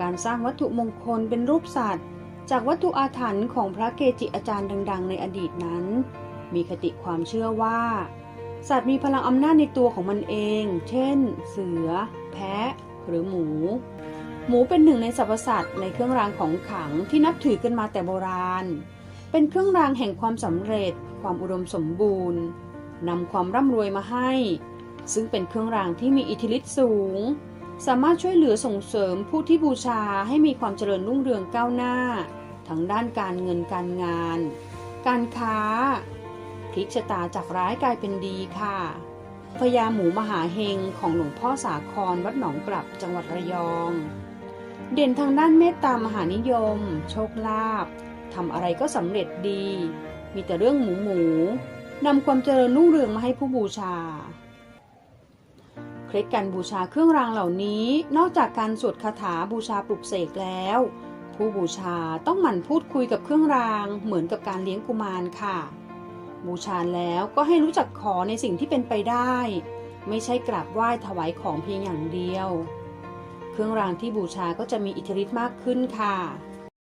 การสร้างวัตถุมงคลเป็นรูปสัตว์ จากวัตถุอาถรรพ์ของพระเกจิอาจารย์ดัง ๆ ในอดีตนั้น มีคติความเชื่อว่า สัตว์มีพลังอำนาจในตัวของมันเอง เช่น เสือ แพะ หรือหมู หมูเป็นหนึ่งในสรรพสัตว์ในเครื่องรางของขลังที่นับถือกันมาแต่โบราณ เป็นเครื่องรางแห่งความสำเร็จ ความอุดมสมบูรณ์นำความร่ำรวยมาให้ ซึ่งเป็นเครื่องรางที่มีอิทธิฤทธิ์สูง สามารถช่วยเหลือส่งเสริมผู้ที่บูชาให้มีความเจริญรุ่งเรืองก้าวหน้า ทั้งด้านการเงินการงาน การค้าพลิกชะตาจากร้ายกลายเป็นดีค่ะพญาหมูมหาเฮงของหลวงพ่อสาครวัดหนองกลับจังหวัดระยอง เด่นทางด้านเมตตามหานิยม โชคลาภทำอะไรก็สำเร็จดี มีแต่เรื่องหมูหมูนำความเจริญรุ่งเรืองมาให้ผู้บูชา ล็ดการบูชาเครื่องรางเหล่านี้ นอกจากการสวดคาถาบูชาปลุกเสกแล้ว ผู้บูชาต้องหมั่นพูดคุยกับเครื่องรางเหมือนกับการเลี้ยงกุมารค่ะ บูชาแล้วก็ให้รู้จักขอในสิ่งที่เป็นไปได้ ไม่ใช่กราบไหว้ถวายของเพียงอย่างเดียว เครื่องรางที่บูชาก็จะมีอิทธิฤทธิ์มากขึ้นค่ะ